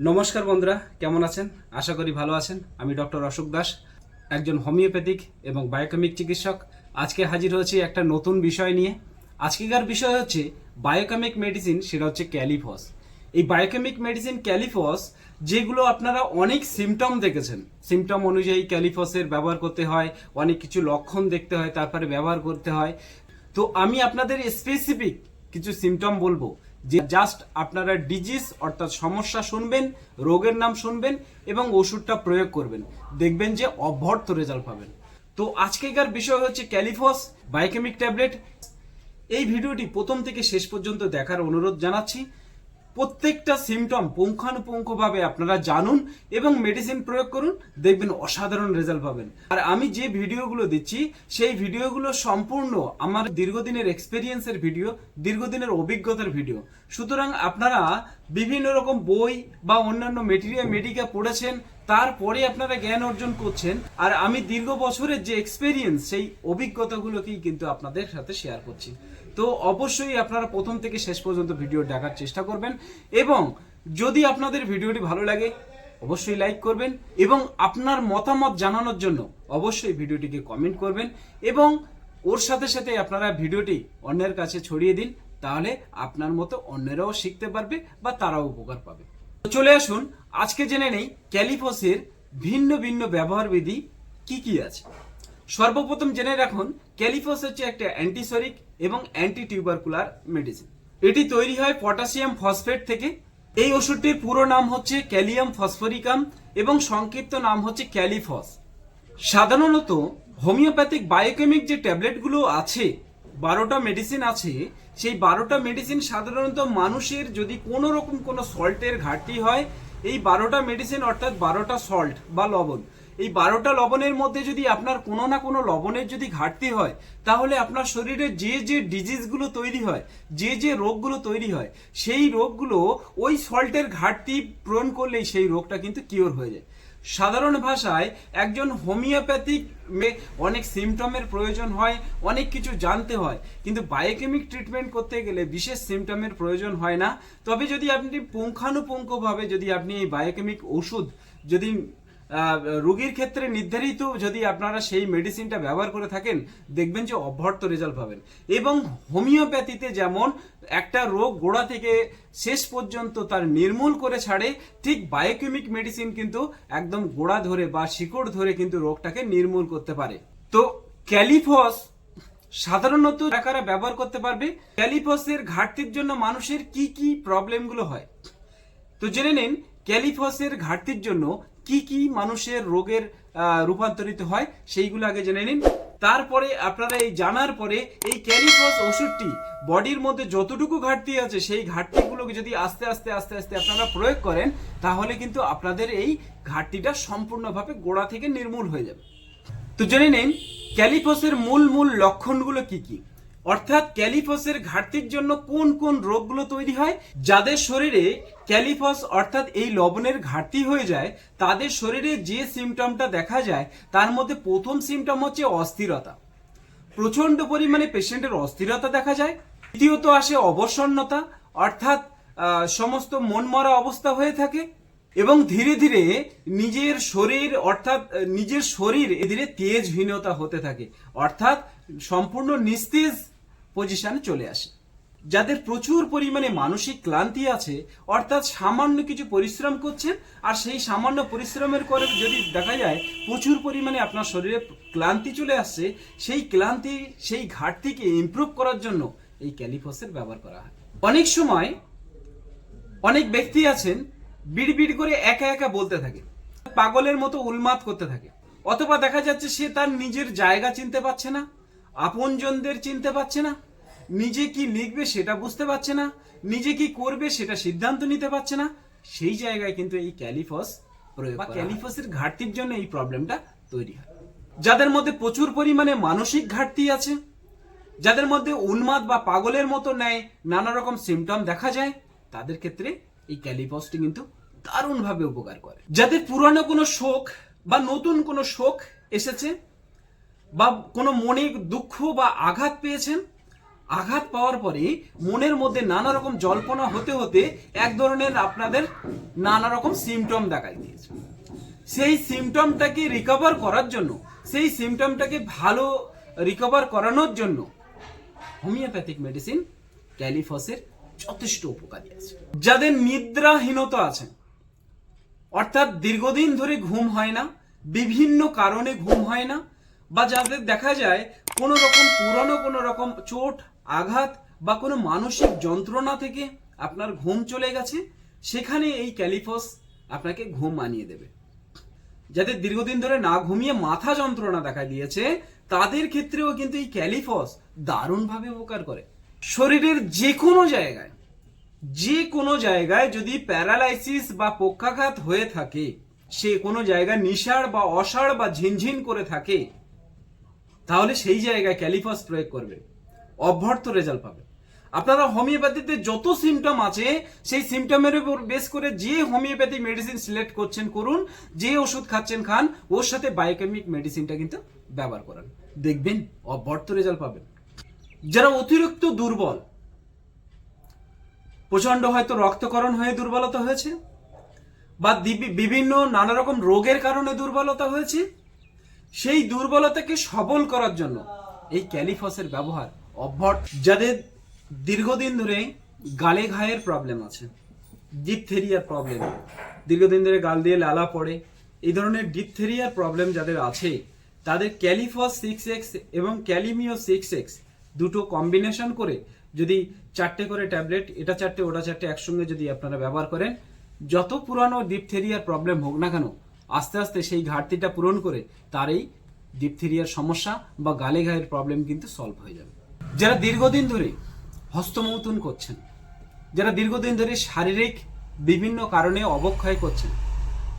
নমস্কার বন্ধুরা, কেমন আছেন? আশা করি ভালো আছেন। আমি ডক্টর অশোক দাস, একজন হোমিওপ্যাথিক এবং বায়োকেমিক চিকিৎসক। আজকে হাজির হয়েছি একটা নতুন বিষয় নিয়ে। আজকেকার বিষয় হচ্ছে বায়োকেমিক মেডিসিন, সেটা হচ্ছে ক্যালিফস। এই বায়োকেমিক মেডিসিন ক্যালিফস, যেগুলো আপনারা অনেক সিমটম দেখেছেন। সিমটম অনুযায়ী ক্যালিফসের ব্যবহার করতে হয়, অনেক কিছু লক্ষণ দেখতে হয়, তারপরে ব্যবহার করতে হয়। তো আমি আপনাদের স্পেসিফিক কিছু সিমটম বলব। যে জাস্ট আপনারা ডিজিজ অর্থাৎ সমস্যা শুনবেন, রোগের নাম শুনবেন এবং ওষুধটা প্রয়োগ করবেন। দেখবেন যে অভ্যর্থ রেজাল্ট পাবেন। তো আজকেকার বিষয় হচ্ছে ক্যালিফস বায়োকেমিক ট্যাবলেট। এই ভিডিওটি প্রথম থেকে শেষ পর্যন্ত দেখার অনুরোধ জানাচ্ছি। প্রত্যেকটা সিমটম পুঙ্খানুপুঙ্খভাবে আপনারা জানুন এবং মেডিসিন প্রয়োগ করুন, দেখবেন অসাধারণ রেজাল্ট পাবেন। আর আমি যে ভিডিওগুলো দিচ্ছি, সেই ভিডিওগুলো সম্পূর্ণ আমার দীর্ঘদিনের এক্সপেরিয়েন্সের ভিডিও দীর্ঘদিনের অভিজ্ঞতার ভিডিও সুতরাং আপনারা বিভিন্ন রকম বই বা অন্যান্য মেটেরিয়াল মেডিকা পড়েছেন, তারপরে আপনারা জ্ঞান অর্জন করছেন, আর আমি দীর্ঘ বছরের যে এক্সপেরিয়েন্স সেই অভিজ্ঞতাগুলোকেই কিন্তু আপনাদের সাথে শেয়ার করছি। তো অবশ্যই আপনারা প্রথম থেকে শেষ পর্যন্ত ভিডিও দেখার চেষ্টা করবেন এবং যদি আপনাদের ভিডিওটি ভালো লাগে, অবশ্যই লাইক করবেন এবং আপনার মতামত জানানোর জন্য অবশ্যই ভিডিওটিকে কমেন্ট করবেন এবং ওর সাথে সাথে আপনারা ভিডিওটি অন্যের কাছে ছড়িয়ে দিন, তাহলে আপনার মতো অন্যেরাও শিখতে পারবে বা তারাও উপকার পাবে। তো চলে আসুন, আজকে জেনে নেই ক্যালিফসের ভিন্ন ভিন্ন ব্যবহার বিধি কি কি আছে। সর্বপ্রথম জেনে রাখুন ক্যালিফস হচ্ছে একটা অ্যান্টিসরিক এবং অ্যান্টি টিউবারকুলার মেডিসিন। এটি তৈরি হয় পটাশিয়াম ফসফেট থেকে। এই ওষুধটির পুরো নাম হচ্ছে ক্যালিয়াম ফসফরিকাম এবং সংক্ষিপ্ত নাম হচ্ছে ক্যালিফস। সাধারণত হোমিওপ্যাথিক বায়োকেমিক যে ট্যাবলেটগুলো আছে, বারোটা মেডিসিন আছে, সেই বারোটা মেডিসিন সাধারণত মানুষের যদি কোনো রকম কোনো সল্টের ঘাটতি হয়, এই বারোটা মেডিসিন অর্থাৎ বারোটা সল্ট বা লবণ এই বারোটা লবণের মধ্যে যদি আপনার কোনো না কোনো লবণের যদি ঘাটতি হয়, তাহলে আপনার শরীরে যে যে ডিজিজগুলো তৈরি হয়, যে যে রোগগুলো তৈরি হয়, সেই রোগগুলো ওই সল্টের ঘাটতি পূরণ করলেই সেই রোগটা কিন্তু কিওর হয়ে যায়। সাধারণ ভাষায় একজন হোমিওপ্যাথিক অনেক সিমটমের প্রয়োজন হয়, অনেক কিছু জানতে হয়, কিন্তু বায়োকেমিক ট্রিটমেন্ট করতে গেলে বিশেষ সিমটমের প্রয়োজন হয় না। তবে যদি আপনি পুঙ্খানুপুঙ্খভাবে যদি আপনি এই বায়োকেমিক ওষুধ যদি রোগীর ক্ষেত্রে নির্ধারিত যদি আপনারা সেই মেডিসিনটা ব্যবহার করে থাকেন, দেখবেন যে অভ্যর্থ রেজাল্ট পাবেন। এবং হোমিওপ্যাথিতে যেমন একটা রোগ গোড়া থেকে শেষ পর্যন্ত তার নির্মূল করে ছাড়ে, ঠিক বায়োকেমিক মেডিসিন কিন্তু একদম গোড়া ধরে বা শিকড় ধরে কিন্তু রোগটাকে নির্মূল করতে পারে। তো ক্যালিফস সাধারণত কারা ব্যবহার করতে পারবে। ক্যালিফসের ঘাটতির জন্য মানুষের কি কি প্রবলেমগুলো হয়? তো জেনে নিন, ক্যালিফসের ঘাটতির জন্য কি কি মানুষের রোগের রূপান্তরিত হয় সেইগুলো আগে জেনে নিন। তারপরে আপনারা এই জানার পরে এই ক্যালিফস ওষুধটি বডির মধ্যে যতটুকু ঘাটতি আছে সেই ঘাটতিগুলোকে যদি আস্তে আস্তে আস্তে আস্তে আপনারা প্রয়োগ করেন, তাহলে কিন্তু আপনাদের এই ঘাটতিটা সম্পূর্ণভাবে গোড়া থেকে নির্মূল হয়ে যাবে। তো জেনে নিন ক্যালিফসের মূল মূল লক্ষণগুলো কি কি? অর্থাৎ ক্যালিফসের ঘাটতির জন্য কোন কোন রোগগুলো তৈরি হয়? যাদের শরীরে ক্যালিফস অর্থাৎ এই লবণের ঘাটতি হয়ে যায়, তাদের শরীরে যে সিমটমটা দেখা যায়, তার মধ্যে প্রথম সিমটম হচ্ছে অস্থিরতা। প্রচণ্ড পরিমাণে পেশেন্টের অস্থিরতা দেখা যায়। দ্বিতীয়ত আসে অবসন্নতা, অর্থাৎ সমস্ত মনমরা অবস্থা হয়ে থাকে এবং ধীরে ধীরে নিজের শরীর, অর্থাৎ নিজের শরীর এদিকে তেজহীনতা হতে থাকে। অর্থাৎ, সম্পূর্ণ নিস্তেজ পজিশনে চলে আসে। যাদের প্রচুর পরিমাণে মানসিক ক্লান্তি আছে, অর্থাৎ সামান্য কিছু পরিশ্রম করছেন, আর সেই সামান্য পরিশ্রমের করে যদি দেখা যায় প্রচুর পরিমাণে আপনার শরীরে ক্লান্তি চলে আসছে, সেই ক্লান্তি, সেই ঘাটতিকে ইমপ্রুভ করার জন্য এই ক্যালিফসের ব্যবহার করা হয়। অনেক সময় অনেক ব্যক্তি আছেন বিড় বিড় করে একা একা বলতে থাকে, পাগলের মতো উন্মাদ করতে থাকে, অথবা দেখা যাচ্ছে সে তার নিজের জায়গা চিনতে পারছে না। আপনজনদের চিনতে পারছে না। নিজে কি লিখবে সেটা বুঝতে পারছে না। নিজে কি করবে সেটা সিদ্ধান্ত নিতে পারছে না। সেই জায়গায় কিন্তু এই ক্যালিফস প্রয়োগ বা ক্যালিফসের ঘাটতির জন্য এই প্রবলেমটা তৈরি হয়। যাদের মধ্যে প্রচুর পরিমাণে মানসিক ঘাটতি আছে যাদের মধ্যে উন্মাদ বা পাগলের মতো ন্যায় নানা রকম সিমটম দেখা যায় তাদের ক্ষেত্রে এই ক্যালিপসটি কিন্তু দারুণভাবে উপকার করে। যাদের পুরানো কোনো শোক বা নতুন কোনো শোক এসেছে বা কোনো মনে দুঃখ বা আঘাত পেয়েছেন? আঘাত পাওয়ার পরে মনের মধ্যে নানা রকম জল্পনা হতে হতে এক ধরনের আপনাদের নানা রকম সিমটম দেখাই দিয়েছে। সেই সিমটমটাকে রিকভার করার জন্য, সেই সিমটমটাকে ভালো রিকভার করানোর জন্য হোমিওপ্যাথিক মেডিসিন ক্যালিফসের যথেষ্ট উপকারী আছে। যাদের নিদ্রাহীনতা আছে, অর্থাৎ দীর্ঘদিন ধরে ঘুম হয় না, বিভিন্ন কারণে ঘুম হয় না বা যাদের দেখা যায় কোনো রকম পুরনো, কোনো রকম চোট, আঘাত বা কোনো মানসিক যন্ত্রণা থেকে আপনার ঘুম চলে গেছে, সেখানে এই ক্যালিফস আপনাকে ঘুম আনিয়ে দেবে। যাদের দীর্ঘদিন ধরে না ঘুমিয়ে মাথা যন্ত্রণা দেখা দিয়েছে, তাদের ক্ষেত্রেও কিন্তু এই ক্যালিফস দারুণভাবে উপকার করে। শরীরের যে কোনো জায়গায় যে কোনো জায়গায় যদি প্যারালাইসিস বা পক্ষাঘাত হয়ে থাকে সে কোনো জায়গায় নিষাড় বা অসাড় বা ঝিনঝিন করে থাকে তাহলে সেই জায়গায় ক্যালিফাস প্রয়োগ করবে। অভ্যর্থ রেজাল্ট পাবে। আপনারা হোমিওপ্যাথিতে যত সিমটম আছে, সেই সিমটমের উপর বেস করে যে হোমিওপ্যাথি মেডিসিন সিলেক্ট করছেন, করুন। যে ওষুধ খাচ্ছেন, খান। ওর সাথে বায়োকেমিক মেডিসিনটা কিন্তু ব্যবহার করান। দেখবেন অভ্যর্থ রেজাল্ট পাবেন। যারা অতিরিক্ত দুর্বল প্রচণ্ড হয়তো রক্তকরণ হয়ে দুর্বলতা হয়েছে, বা বিভিন্ন নানা রকম রোগের কারণে দুর্বলতা হয়েছে সেই দুর্বলতাকে সবল করার জন্য এই ক্যালিফসের ব্যবহার অভ্যর্থ যাদের দীর্ঘদিন ধরে গালে ঘায়ের প্রবলেম আছে ডিপথেরিয়ার প্রবলেম দীর্ঘদিন ধরে গাল দিয়ে লালা পড়ে, এই ধরনের ডিপথেরিয়ার প্রবলেম যাদের আছে, তাদের ক্যালিফস সিক্স এক্স এবং ক্যালিমিও সিক্স এক্স দুটো কম্বিনেশন করে যদি চারটে করে ট্যাবলেট এটা চারটে, ওটা চারটে একসঙ্গে যদি আপনারা ব্যবহার করেন, যত পুরানো ডিপথেরিয়ার প্রবলেম হোক না কেন আস্তে আস্তে সেই ঘাটতিটা পূরণ করে তার এই ডিপথেরিয়ার সমস্যা বা গালে ঘায়ের প্রবলেম কিন্তু সলভ হয়ে যাবে। যারা দীর্ঘদিন ধরে হস্তমৌতুন করছেন, যারা দীর্ঘদিন ধরে শারীরিক বিভিন্ন কারণে অবক্ষয় করছেন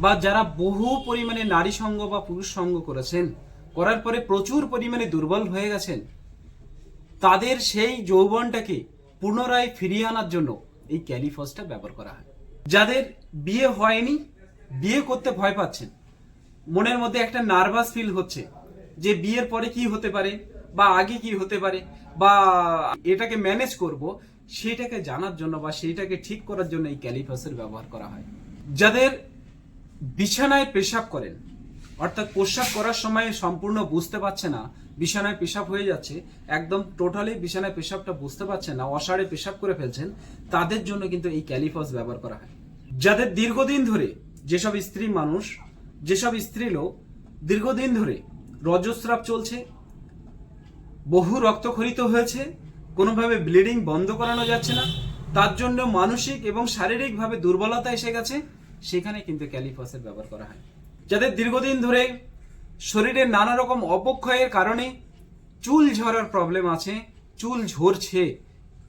বা যারা বহু পরিমাণে নারী সঙ্গ বা পুরুষ সঙ্গ করেছেন, করার পরে প্রচুর পরিমাণে দুর্বল হয়ে গেছেন, তাদের সেই যৌবনটাকে পুনরায় ফিরিয়ে আনার জন্য এই ক্যালিফসটা ব্যবহার করা হয়। যাদের বিয়ে হয়নি বিয়ে করতে ভয় পাচ্ছেন। মনের মধ্যে একটা নার্ভাস ফিল হচ্ছে যে বিয়ের পরে কি হতে পারে বা আগে কি হতে পারে বা এটাকে ম্যানেজ করব সেটাকে জানার জন্য বা সেইটাকে ঠিক করার জন্য এই ক্যালিফাসের ব্যবহার করা হয়। যাদের বিছানায় পেশাব করেন, অর্থাৎ পোশাক করার সময় সম্পূর্ণ বুঝতে পারছে না, বিছানায় পেশাব হয়ে যাচ্ছে, একদম টোটালি বিছানায় পেশাবটা বুঝতে পারছে না অসাড়ে পেশাব করে ফেলছেন, তাদের জন্য কিন্তু এই ক্যালিফস ব্যবহার করা হয়। যাদের দীর্ঘদিন ধরে যেসব স্ত্রী মানুষ, যেসব স্ত্রী লোক দীর্ঘদিন ধরে রজস্রাব চলছে, বহু রক্তক্ষরিত হয়েছে, কোনোভাবে ব্লিডিং বন্ধ করানো যাচ্ছে না, তার জন্য মানসিক এবং শারীরিকভাবে দুর্বলতা এসে গেছে, সেখানে কিন্তু ক্যালিফাসের ব্যবহার করা হয়। যাদের দীর্ঘদিন ধরে শরীরের নানা রকম অপক্ষয়ের কারণে চুল ঝরার প্রবলেম আছে, চুল ঝরছে,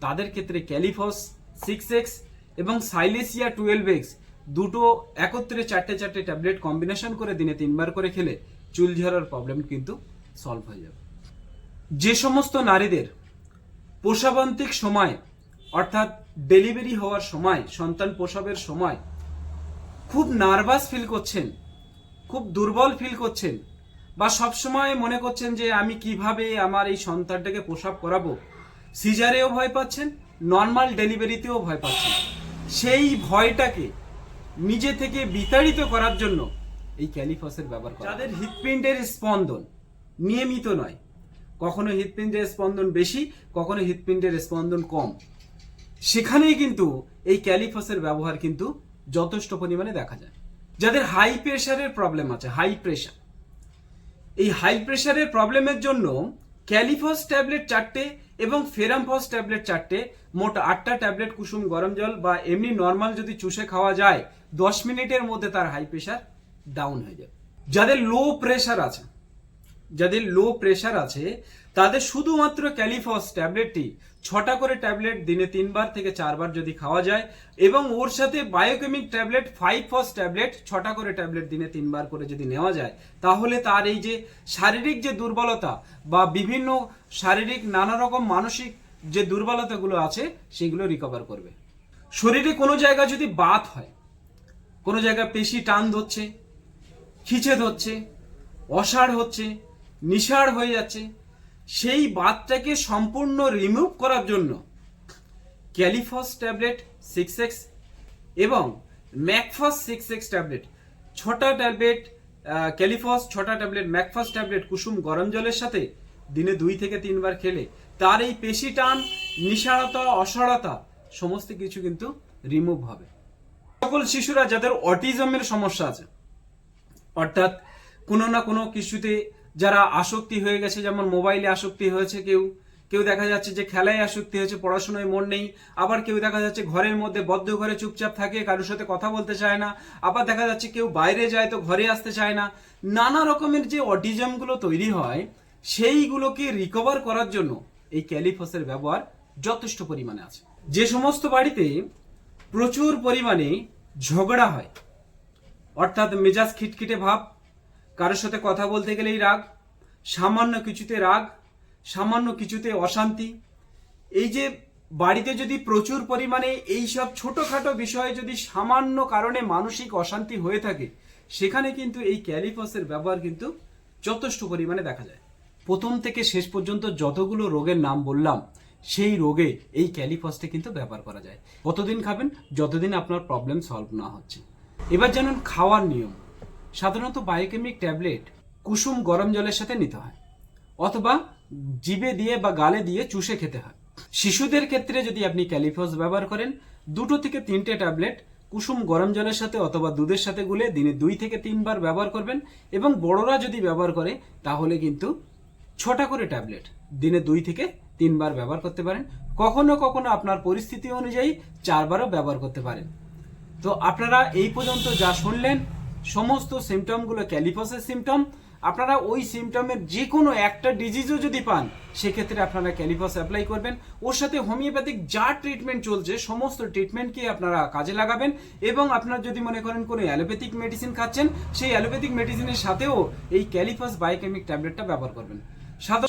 তাদের ক্ষেত্রে ক্যালিফস, সিক্স এক্স এবং সাইলেসিয়া টুয়েলভ এক্স দুটো একত্রে চারটে চারটে ট্যাবলেট কম্বিনেশন করে দিনে তিনবার করে খেলে চুল ঝরার প্রবলেম কিন্তু সলভ হয়ে যাবে। যে সমস্ত নারীদের প্রসবান্তিক সময়, অর্থাৎ ডেলিভারি হওয়ার সময়, সন্তান প্রসবের সময় খুব নার্ভাস ফিল করছেন, খুব দুর্বল ফিল করছেন বা সব সময় মনে করছেন যে আমি কীভাবে আমার এই সন্তানটাকে প্রসব করাবো সিজারেও ভয় পাচ্ছেন নর্মাল ডেলিভারিতেও ভয় পাচ্ছেন। সেই ভয়টাকে নিজে থেকে বিতাড়িত করার জন্য এই ক্যালিফসের ব্যবহার করা যাদের হৃৎপিণ্ডের স্পন্দন নিয়মিত নয়। কখনো হৃৎপিণ্ডের স্পন্দন বেশি কখনো হৃৎপিণ্ডের স্পন্দন কম। সেখানেই কিন্তু এই ক্যালিফসের ব্যবহার কিন্তু যথেষ্ট পরিমাণে দেখা যায়। যাদের হাই প্রেশারের প্রবলেম আছে হাই প্রেশার এই হাই প্রেশারের প্রবলেমের জন্য ক্যালিফস ট্যাবলেট চারটে এবং ফেরামফস ট্যাবলেট চারটে মোট আটটা ট্যাবলেট কুসুম গরম জল বা এমনি নর্মাল যদি চুষে খাওয়া যায় দশ মিনিটের মধ্যে তার হাই প্রেশার ডাউন হয়ে যাবে। যাদের লো প্রেশার আছে, যাদের লো প্রেশার আছে, তাদের শুধুমাত্র ক্যালিফস ট্যাবলেটটি ছটা করে ট্যাবলেট দিনে তিনবার থেকে চারবার যদি খাওয়া যায় এবং ওর সাথে biochemic tablet five phos tablet ছটা করে ট্যাবলেট দিনে তিনবার করে যদি নেওয়া যায়, তাহলে তার এই যে শারীরিক যে দুর্বলতা বা বিভিন্ন শারীরিক নানা রকম মানসিক যে দুর্বলতাগুলো আছে, সেগুলো রিকভার করবে। শরীরে কোনো জায়গায় যদি বাত হয় কোনো জায়গায় পেশি টান ধরছে খিচে ধরছে অসাড় হচ্ছে নিষাড় হয়ে যাচ্ছে, সেই বাতটাকে সম্পূর্ণ রিমুভ করার জন্য ক্যালিফস ট্যাবলেট সিক্স এক্স এবং mag phos six X tablet, ছটা ট্যাবলেট ক্যালিফস, ছটা ট্যাবলেট, ম্যাকফস ট্যাবলেট, কুসুম গরম জলের সাথে দিনে দুই থেকে তিনবার খেলে তার এই পেশি টান নিসারতা অসারতা সমস্ত কিছু কিন্তু রিমুভ হবে। সকল শিশুরা যাদের অটিজমের সমস্যা আছে, অর্থাৎ কোনো না কোনো কিছুতে যারা আসক্তি হয়ে গেছে, যেমন মোবাইলে আসক্তি হয়েছে কেউ কেউ দেখা যাচ্ছে যে খেলায় আসক্তি হয়েছে, পড়াশোনায় মন নেই, আবার কেউ দেখা যাচ্ছে ঘরের মধ্যে বদ্ধ ঘরে চুপচাপ থাকে, কারোর সাথে কথা বলতে চায় না, আবার দেখা যাচ্ছে কেউ বাইরে যায় তো ঘরে আসতে চায় না। নানা রকমের যে অটিজমগুলো তৈরি হয়, সেইগুলোকে রিকভার করার জন্য এই ক্যালিফসের ব্যবহার যথেষ্ট পরিমাণে আছে। যে সমস্ত বাড়িতে প্রচুর পরিমাণে ঝগড়া হয়। অর্থাৎ মেজাজ খিটখিটে ভাব, কারোর সাথে কথা বলতে গেলেই রাগ, সামান্য কিছুতে রাগ, সামান্য কিছুতে অশান্তি। এই যে বাড়িতে যদি প্রচুর পরিমাণে এই সব ছোটখাটো বিষয়ে যদি সামান্য কারণে মানসিক অশান্তি হয়ে থাকে, সেখানে কিন্তু এই ক্যালিফসের ব্যবহার কিন্তু যথেষ্ট পরিমাণে দেখা যায়। প্রথম থেকে শেষ পর্যন্ত যতগুলো রোগের নাম বললাম সেই রোগে এই ক্যালিফসটা কিন্তু ব্যবহার করা যায়। কতদিন খাবেন? যতদিন আপনার প্রবলেম সলভ না হচ্ছে। এবার জানুন খাওয়ার নিয়ম। সাধারণত বায়োকেমিক ট্যাবলেট কুসুম গরম জলের সাথে নিতে হয়। অথবা জিভে দিয়ে বা গালে দিয়ে চুষে খেতে হয়। শিশুদের ক্ষেত্রে যদি আপনি ক্যালিফস ব্যবহার করেন, দুটো থেকে তিনটে ট্যাবলেট কুসুম গরম জলের সাথে অথবা দুধের সাথে গুলে দিনে দুই থেকে তিনবার ব্যবহার করবেন এবং বড়রা যদি ব্যবহার করে, তাহলে কিন্তু ছটা করে ট্যাবলেট দিনে দুই থেকে তিনবার ব্যবহার করতে পারেন। কখনো কখনো আপনার পরিস্থিতি অনুযায়ী চারবারও ব্যবহার করতে পারেন। তো আপনারা এই পর্যন্ত যা শুনলেন, সমস্ত সিমটমগুলো ক্যালিফসের সিমটম আপনারা ওই সিমটমের যে কোনো একটা ডিজিজও যদি পান, সেক্ষেত্রে আপনারা ক্যালিফস অ্যাপ্লাই করবেন। ওর সাথে হোমিওপ্যাথিক যা ট্রিটমেন্ট চলছে, সমস্ত ট্রিটমেন্টকে আপনারা কাজে লাগাবেন এবং আপনার যদি মনে করেন কোনো অ্যালোপ্যাথিক মেডিসিন খাচ্ছেন, সেই অ্যালোপ্যাথিক মেডিসিনের সাথেও এই ক্যালিফাস বায়োকেমিক ট্যাবলেটটা ব্যবহার করবেন।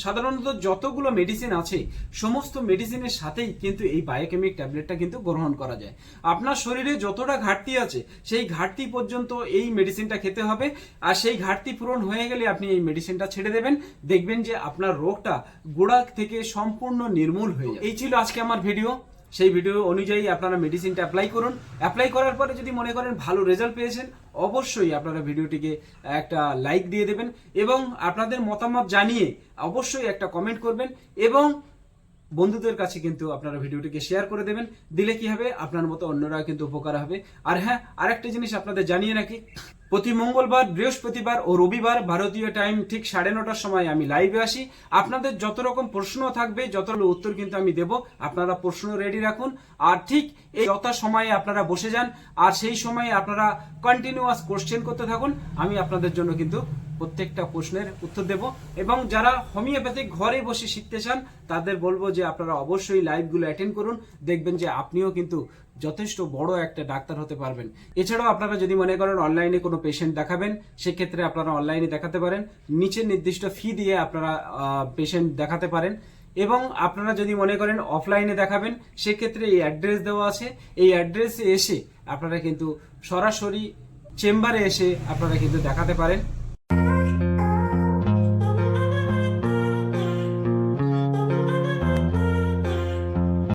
সাধারণত যতগুলো মেডিসিন আছে, সমস্ত মেডিসিনের সাথেই কিন্তু এই বায়োকেমিক ট্যাবলেটটা কিন্তু গ্রহণ করা যায়। আপনার শরীরে যতটা ঘাটতি আছে, সেই ঘাটতি পর্যন্ত এই মেডিসিনটা খেতে হবে। আর সেই ঘাটতি পূরণ হয়ে গেলে আপনি এই মেডিসিনটা ছেড়ে দেবেন। দেখবেন যে আপনার রোগটা গোড়া থেকে সম্পূর্ণ নির্মূল হয়ে যাবে। এই ছিল আজকে আমার ভিডিও সেই ভিডিও অনুযায়ী আপনারা মেডিসিনটা অ্যাপ্লাই করুন। অ্যাপ্লাই করার পরে যদি মনে করেন ভালো রেজাল্ট পেয়েছেন, অবশ্যই আপনারা ভিডিওটিকে একটা লাইক দিয়ে দেবেন এবং আপনাদের মতামত জানিয়ে অবশ্যই একটা কমেন্ট করবেন এবং বন্ধুদের কাছে কিন্তু আপনারা ভিডিওটিকে শেয়ার করে দেবেন। দিলে কি হবে? আপনার মতো অন্যরা কিন্তু উপকার হবে। আর হ্যাঁ আরেকটা জিনিস আপনাদের জানিয়ে রাখি। প্রতি মঙ্গলবার, বৃহস্পতিবার ও রবিবার ভারতীয় টাইম ঠিক সাড়ে নটার সময় আমি লাইভে আসি। আপনাদের যত রকম প্রশ্ন থাকবে, যত উত্তর কিন্তু আমি দেব, আপনারা প্রশ্ন রেডি রাখুন। আর ঠিক এই যথা সময়ে আপনারা বসে যান, আর সেই সময়ে আপনারা কন্টিনিউয়াস কোশ্চেন করতে থাকুন। আমি আপনাদের জন্য কিন্তু প্রত্যেকটা প্রশ্নের উত্তর দেব। এবং যারা হোমিওপ্যাথিক ঘরে বসে শিখতে চান, তাদের বলব যে আপনারা অবশ্যই লাইভগুলো অ্যাটেন্ড করুন। দেখবেন যে আপনিও কিন্তু যথেষ্ট বড় একটা ডাক্তার হতে পারবেন। এছাড়াও আপনারা যদি মনে করেন অনলাইনে কোনো পেশেন্ট দেখাবেন, সেক্ষেত্রে আপনারা অনলাইনে দেখাতে পারেন। নিচে নির্দিষ্ট ফি দিয়ে আপনারা পেশেন্ট দেখাতে পারেন। এবং আপনারা যদি মনে করেন অফলাইনে দেখাবেন, সেক্ষেত্রে এই অ্যাড্রেস দেওয়া আছে। এই অ্যাড্রেসে এসে আপনারা কিন্তু সরাসরি চেম্বারে এসে আপনারা কিন্তু দেখাতে পারেন।